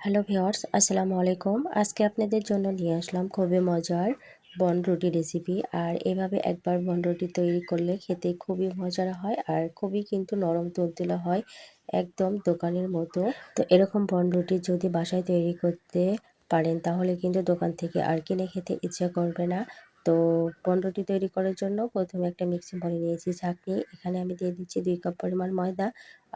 Hello viewers আসসালামু আলাইকুম। আজকে আপনাদের জন্য নিয়ে আসলাম খুবই মজার বন রুটি রেসিপি। আর এভাবে একবার বন রুটি তৈরি করলে খেতে খুবই মজার হয় আর খুবই কিন্তু নরম তুলতুলে হয় একদম দোকানের মতো। তো এরকম বন রুটি যদি বাসায় তৈরি করতে পারেন, তাহলে কিন্তু দোকান থেকে আর কিনে খেতে ইচ্ছা করবে না। তো বনরুটি তৈরি করার জন্য প্রথমে একটা মিক্সিং বলে নিয়েছি ছাঁকনি এখানে আমি দিয়ে দিচ্ছি দুই কাপ পরিমাণ ময়দা।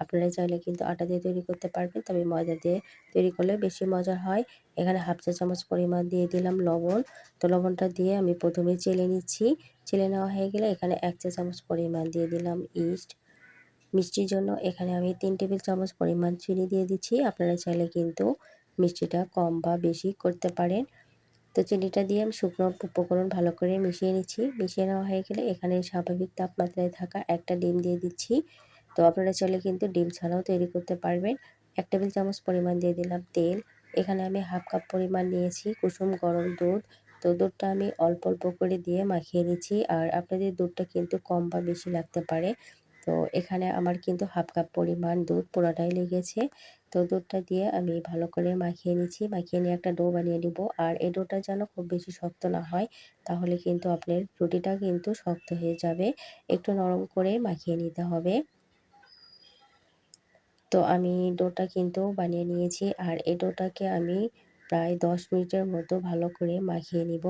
আপনারা চাইলে কিন্তু আটা দিয়ে তৈরি করতে পারবেন, তবে ময়দা দিয়ে তৈরি করলে বেশি মজা হয়। এখানে হাফ চা চামচ পরিমাণ দিয়ে দিলাম লবণ। তো লবণটা দিয়ে আমি প্রথমে চেলে নিচ্ছি। চেলে নেওয়া হয়ে গেলে এখানে এক চা চামচ পরিমাণ দিয়ে দিলাম ইস্ট মিষ্টির জন্য এখানে আমি তিন টেবিল চামচ পরিমাণ চিনি দিয়ে দিচ্ছি। আপনারা চাইলে কিন্তু মিষ্টিটা কম বা বেশি করতে পারেন। তো চিনিটা দিয়ে আমি শুকনো উপকরণ ভালো করে মিশিয়ে নিচ্ছি। মিশিয়ে নেওয়া হয়ে গেলে এখানে স্বাভাবিক তাপমাত্রায় থাকা একটা ডিম দিয়ে দিচ্ছি। তো আপনারা চাইলে কিন্তু ডিম ছাড়াও তৈরি করতে পারবেন। এক টেবিল চামচ পরিমাণ দিয়ে দিলাম তেল। এখানে আমি হাফ কাপ পরিমাণ নিয়েছি কুসুম গরম দুধ। তো দুধটা আমি অল্প অল্প করে দিয়ে মাখিয়ে নিচ্ছি আর আপনাদের দুধটা কিন্তু কম বা বেশি লাগতে পারে। তো এখানে আমার কিন্তু হাফ কাপ পরিমাণ দুধ পুরোটাই লেগেছে। তো দুধটা দিয়ে আমি ভালো করে মাখিয়ে নিচ্ছি মাখিয়ে নিয়ে একটা ডো বানিয়ে নিব। আর এই ডোটা যেন খুব বেশি শক্ত না হয়, তাহলে কিন্তু আপনার রুটিটা কিন্তু শক্ত হয়ে যাবে। একটু নরম করে মাখিয়ে নিতে হবে। তো আমি ডোটা কিন্তু বানিয়ে নিয়েছি। আর এই ডোটাকে আমি প্রায় দশ মিনিটের মতো ভালো করে মাখিয়ে নিব।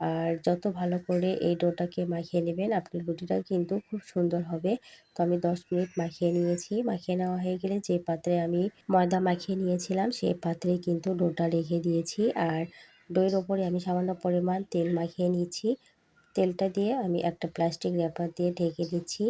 আর যত ভালো করে এই ডোটাকে মাখিয়ে নেবেন, আপনার রুটিটা কিন্তু খুব সুন্দর হবে। তো আমি 10 মিনিট মাখিয়ে নিয়েছি। মাখিয়ে নেওয়া হয়ে গেলে যে পাত্রে আমি ময়দা মাখিয়ে নিয়েছিলাম সেই পাত্রে কিন্তু ডোটা রেখে দিয়েছি। আর ডোয়ের ওপরে আমি সামান্য পরিমাণ তেল মাখিয়ে নিয়েছি। তেলটা দিয়ে আমি একটা প্লাস্টিক র্যাপার দিয়ে ঢেকে দিচ্ছি।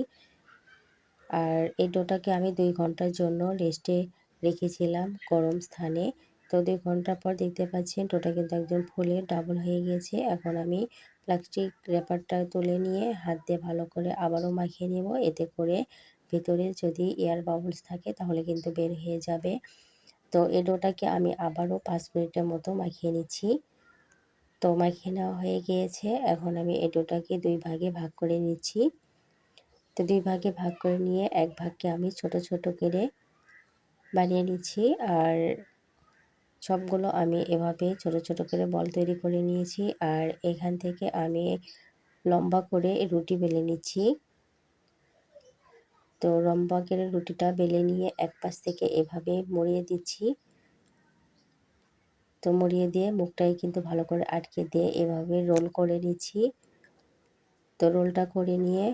আর এই ডোটাকে আমি দুই ঘণ্টার জন্য রেস্টে রেখেছিলাম গরম স্থানে। তো দুই ঘণ্টা পর দেখতে পাচ্ছেন ডোটা কিন্তু একদম ফুলে ডাবল হয়ে গেছে এখন আমি প্লাস্টিক র্যাপারটা তুলে নিয়ে হাত দিয়ে ভালো করে আবারও মাখিয়ে নেব। এতে করে ভিতরে যদি এয়ার বাবলস থাকে তাহলে কিন্তু বের হয়ে যাবে। তো এই ডোটাকে আমি আবারও পাঁচ মিনিটের মতো মাখিয়ে নিচ্ছি। তো মাখিয়ে নেওয়া হয়ে গিয়েছে। এখন আমি এই ডোটাকে দুই ভাগে ভাগ করে নিচ্ছি। তো দুই ভাগে ভাগ করে নিয়ে এক ভাগকে আমি ছোট ছোট করে বানিয়ে নিচ্ছি। আর সবগুলো আমি এভাবে ছোট ছোট করে বল তৈরি করে নিয়েছি। আর এখান থেকে আমি লম্বা করে রুটি বেলে নিচ্ছি। তো লম্বা করে রুটিটা বেলে নিয়ে এক পাশ থেকে এভাবে মরিয়ে দিচ্ছি। তো মরিয়ে দিয়ে মুখটাই কিন্তু ভালো করে আটকে দিয়ে এভাবে রোল করে নিচ্ছি। তো রোলটা করে নিয়ে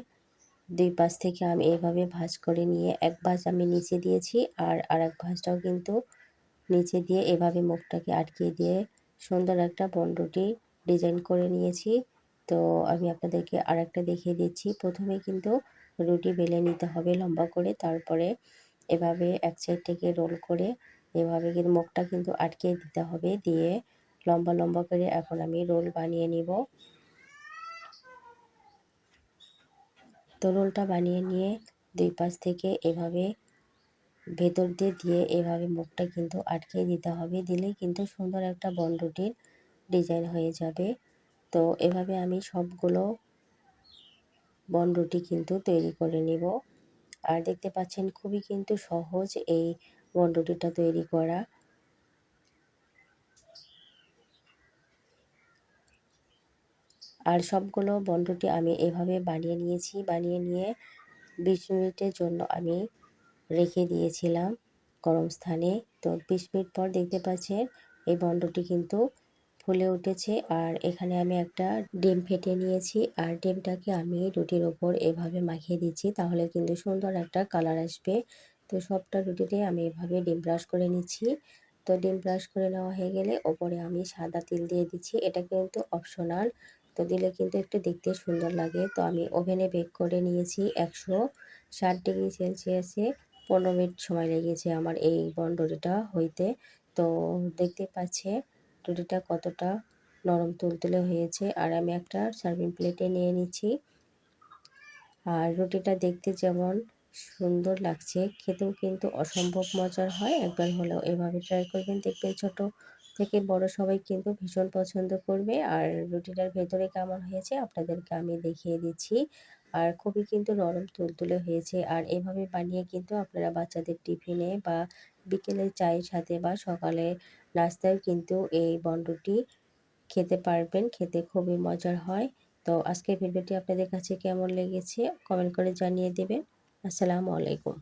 দুই পাশ থেকে আমি এভাবে ভাঁজ করে নিয়ে এক ভাঁজ আমি নিচে দিয়েছি। আর আরেক ভাঁজটাও কিন্তু নিচে দিয়ে এভাবে মুখটাকে আটকে দিয়ে সুন্দর একটা বনরুটি ডিজাইন করে নিয়েছি। তো আমি আপনাদেরকে আর একটা দেখিয়ে দিচ্ছি। প্রথমে কিন্তু রুটি বেলে নিতে হবে লম্বা করে, তারপরে এভাবে এক সাইড থেকে রোল করে এভাবে কিন্তু মুখটা কিন্তু আটকে দিতে হবে দিয়ে লম্বা লম্বা করে এখন আমি রোল বানিয়ে নিব। তো রোলটা বানিয়ে নিয়ে দুই পাশ থেকে এভাবে ভেতর দিয়ে দিয়ে এভাবে মুখটা কিন্তু আটকে দিতে হবে। দিলে কিন্তু সুন্দর একটা বনরুটির ডিজাইন হয়ে যাবে। তো এভাবে আমি সবগুলো বনরুটি কিন্তু তৈরি করে নিব। আর দেখতে পাচ্ছেন খুবই কিন্তু সহজ এই বনরুটিটা তৈরি করা। আর সবগুলো বনরুটি আমি এভাবে বানিয়ে নিয়েছি। বানিয়ে নিয়ে বিশ মিনিটের জন্য আমি রেখে দিয়েছিলাম গরম স্থানে। তো বিশ মিনিট পর দেখতে পাচ্ছেন এই বন্ডটি কিন্তু ফুলে উঠেছে। আর এখানে আমি একটা ডিম ফেটে নিয়েছি। আর ডিমটাকে আমি রুটির ওপর এভাবে মাখিয়ে দিচ্ছি, তাহলে কিন্তু সুন্দর একটা কালার আসবে। তো সবটা রুটিতে আমি এভাবে ডিম ব্রাশ করে নিচ্ছি। তো ডিম ব্রাশ করে নেওয়া হয়ে গেলে ওপরে আমি সাদা তিল দিয়ে দিচ্ছি। এটা কিন্তু অপশনাল। তো দিলে কিন্তু একটু দেখতে সুন্দর লাগে। তো আমি ওভেনে বেক করে নিয়েছি একশো ষাট ডিগ্রি সেলসিয়াসে। পনেরো মিনিট সময় লেগেছে আমার এই বন রুটিটা হইতে। তো দেখতে পাচ্ছে রুটিটা কতটা নরম তুলতুলে হয়েছে। আর আমি একটা সার্ভিং প্লেটে নিয়ে নিচ্ছি। আর রুটিটা দেখতে যেমন সুন্দর লাগছে। খেতেও কিন্তু অসম্ভব মজার হয়। একবার হলেও এভাবে ট্রাই করবেন দেখবেন ছোট থেকে বড় সবাই কিন্তু ভীষণ পছন্দ করবে। আর রুটিটার ভেতরে কেমন হয়েছে আপনাদেরকে আমি দেখিয়ে দিচ্ছি। আর খুবই কিন্তু নরম তুলতুলে হয়েছে। আর এভাবে বানিয়ে কিন্তু আপনারা বাচ্চাদের টিফিনে বা বিকেলে চায়ের সাথে বা সকালে নাস্তায় কিন্তু এই বন্ডটি খেতে পারবেন। খেতে খুবই মজার হয়। তো আজকের ভিডিওটি আপনাদের কাছে কেমন লেগেছে কমেন্ট করে জানিয়ে দেবেন। আসসালামু আলাইকুম।